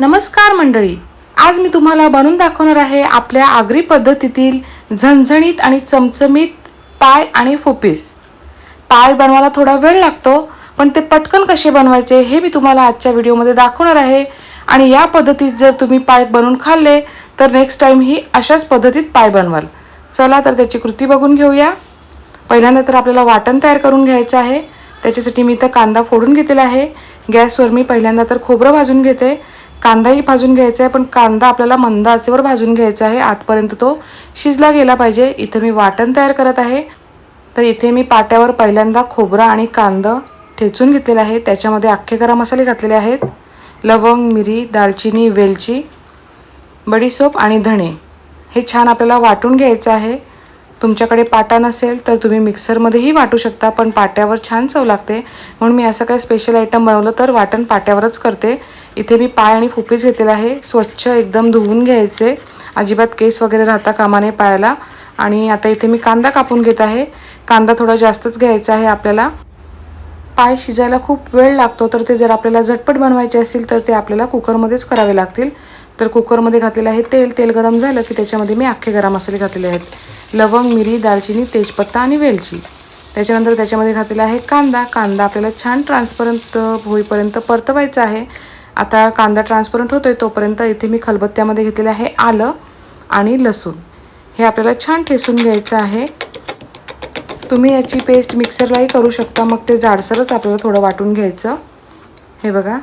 नमस्कार मंडळी. आज मी तुम्हाला बनवून दाखवणार आहे आपल्या आगरी पद्धतीतील झणझणीत आणि चमचमीत पाय आणि फोपीस पाय बनवायला थोडा वेळ लागतो पण ते पटकन कसे बनवायचे हे मी तुम्हाला आजच्या व्हिडिओमध्ये दाखवणार आहे. आणि या पद्धतीत जर तुम्ही पाय बनवून खाल्ले तर नेक्स्ट टाईम ही अशाच पद्धतीत पाय बनवाल. चला तर त्याची कृती बघून घेऊया. पहिल्यांदा तर आपल्याला वाटण तयार करून घ्यायचं आहे. त्याच्यासाठी मी इथं कांदा फोडून घेतलेला आहे. गॅसवर मी पहिल्यांदा तर खोबरं भाजून घेते. कांदाही भाजून घ्यायचा आहे पण कांदा आपल्याला मंद आचेवर भाजून घ्यायचा आहे. आतपर्यंत तो शिजला गेला पाहिजे. इथं मी वाटण तयार करत आहे. तर इथे मी पाट्यावर पहिल्यांदा खोबरा आणि कांदा ठेचून घेतलेला आहे. त्याच्यामध्ये अख्खे गरम मसाले घातलेले आहेत. लवंग मिरी दालचिनी वेलची बडीसोप आणि धणे. हे छान आपल्याला वाटून घ्यायचं आहे. तुमच्याकडे पाटा नसेल तर तुम्ही मिक्सरमध्येही वाटू शकता पण पाट्यावर छान चव लागते. म्हणून मी असं काही स्पेशल आयटम बनवलं तर वाटण पाट्यावरच करते. इथे मी पाय आणि फुपीस घेतलेला आहे. स्वच्छ एकदम धुवून घ्यायचे. अजिबात केस वगैरे राहता कामाने पायाला. आणि आता इथे मी कांदा कापून घेत आहे. कांदा थोडा जास्तच घ्यायचा आहे आपल्याला. पाय शिजायला खूप वेळ लागतो तर ते जर आपल्याला झटपट बनवायचे असतील तर ते आपल्याला कुकरमध्येच करावे लागतील. तर कुकरमध्ये घातलेलं आहे तेल. तेल गरम झालं की त्याच्यामध्ये मी अख्खे गरम मसाले घातलेले आहेत. लवंग मिरी दालचिनी तेजपत्ता आणि वेलची. त्याच्यानंतर त्याच्यामध्ये घातलेला आहे कांदा. कांदा आपल्याला छान ट्रान्सपरंट होईपर्यंत परतवायचा आहे. आता कांदा ट्रान्सपरंट आहे तोपर्यंत इथे मी खलबत्त्यामध्ये घेतलेलं आहे आलं आणि लसूण. हे आपल्याला छान ठेसून घ्यायचं आहे. तुम्ही याची पेस्ट मिक्सरलाही करू शकता. मग ते जाडसरच आपल्याला थोडं वाटून घ्यायचं. हे बघा.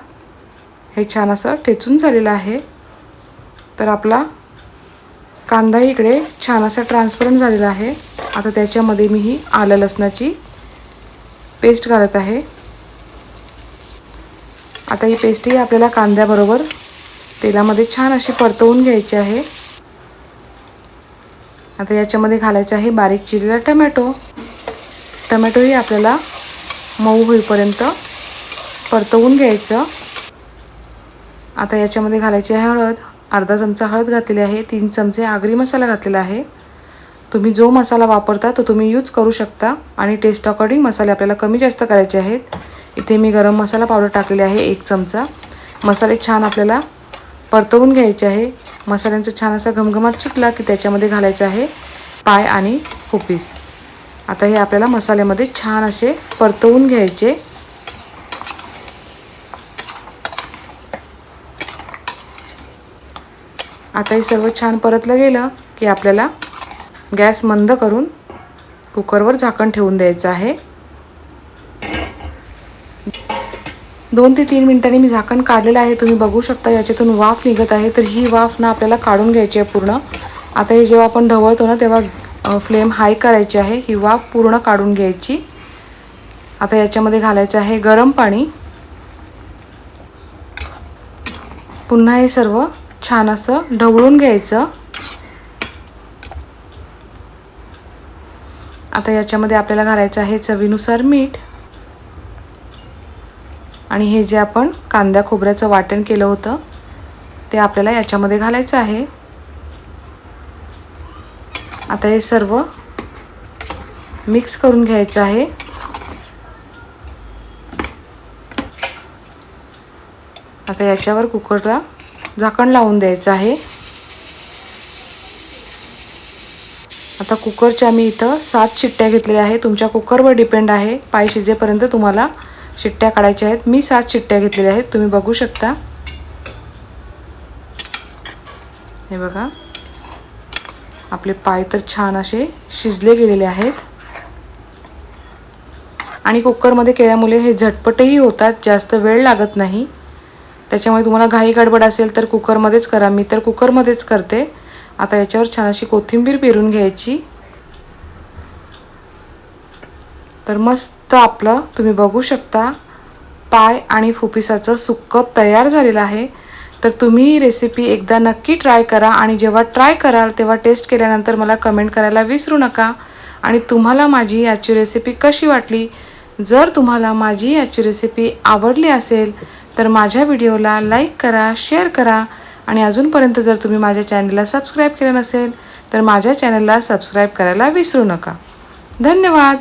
हे छान असं ठेचून झालेलं आहे. तर आपला कांदा इकडे छान असा ट्रान्सपरंट झालेला आहे. आता त्याच्यामध्ये मी ही आलं लसणाची पेस्ट घालत आहे. आता ही पेस्टही आपल्याला कांद्याबरोबर तेलामध्ये छान अशी परतवून घ्यायची आहे. आता याच्यामध्ये घालायचं आहे बारीक चिरलेला टमॅटो. टमॅटोही आपल्याला मऊ होईपर्यंत परतवून घ्यायचं. आता याच्यामध्ये घालायची आहे हळद. अर्धा चमचा हळद घातलेली आहे तीन चमचे आगरी मसाला घातलेला आहे. तुम्ही जो मसाला वापरता तो तुम्ही यूज करू शकता आणि टेस्ट अकॉर्डिंग मसाले आपल्याला कमी जास्त करायचे आहेत. इथे मी गरम मसाला पावडर टाकलेली आहे एक चमचा. मसाले छान आपल्याला परतवून घ्यायचे आहे. मसाल्यांचा छान असा घमघमाट सुटला की त्याच्यामध्ये घालायचं आहे पाय आणि हुपीस. आता हे आपल्याला मसाल्यामध्ये छान असे परतवून घ्यायचे. आता हे सर्व छान परतलं गेलं की आपल्याला गॅस मंद करून कुकरवर झाकण ठेवून द्यायचं आहे. दोन ते तीन मिनिटांनी मी झाकण काढलेलं आहे. तुम्ही बघू शकता याच्यातून वाफ निघत आहे. तर ही वाफ ना आपल्याला काढून घ्यायची आहे पूर्ण. आता हे जेव्हा आपण ढवळतो ना तेव्हा फ्लेम हाय करायची आहे. ही वाफ पूर्ण काढून घ्यायची. आता याच्यामध्ये घालायचं आहे गरम पाणी. पुन्हा हे सर्व छान असं ढवळून घ्यायचं. आता याच्यामध्ये आपल्याला घालायचं आहे चवीनुसार मीठ. आणि हे जे आपण कांद्या खोबऱ्याचं वाटण केलं होतं ते आपल्याला याच्यामध्ये घालायचं आहे. आता हे सर्व मिक्स करून घ्यायचं आहे. आता याच्यावर कुकरला झाकण लावून द्यायचं आहे. आता कुकरच्या मी इथं सात शिट्ट्या घेतलेल्या आहे तुमच्या कुकरवर डिपेंड आहे. पाय शिजेपर्यंत तुम्हाला शिट्ट्या काढायच्या आहेत. मी सात शिट्ट्या घेतलेल्या आहेत. तुम्ही बघू शकता. हे बघा. आपले पाय तर छान असे शिजले गेलेले आहेत. आणि कुकरमध्ये केल्यामुळे हे झटपटही होतात. जास्त वेळ लागत नाही. त्याच्यामुळे तुम्हाला घाई गडबड असेल तर कुकरमध्येच करा. मी तर कुकरमध्येच करते. आता याच्यावर छान अशी कोथिंबीर पेरून घ्यायची. तर मस्त आपलं तुम्ही बघू शकता पाय आणि फुफिसाचं सुक्क तयार झालेलं आहे. तर तुम्ही ही रेसिपी एकदा नक्की ट्राय करा आणि जेव्हा ट्राय कराल तेव्हा टेस्ट केल्यानंतर मला कमेंट करायला विसरू नका. आणि तुम्हाला माझी याची रेसिपी कशी वाटली? जर तुम्हाला माझी याची रेसिपी आवडली असेल तर माझ्या व्हिडिओला लाईक करा शेअर करा आणि अजूनपर्यंत जर तुम्ही माझ्या चॅनलला सबस्क्राईब केलं नसेल तर माझ्या चॅनलला सबस्क्राईब करायला विसरू नका. धन्यवाद!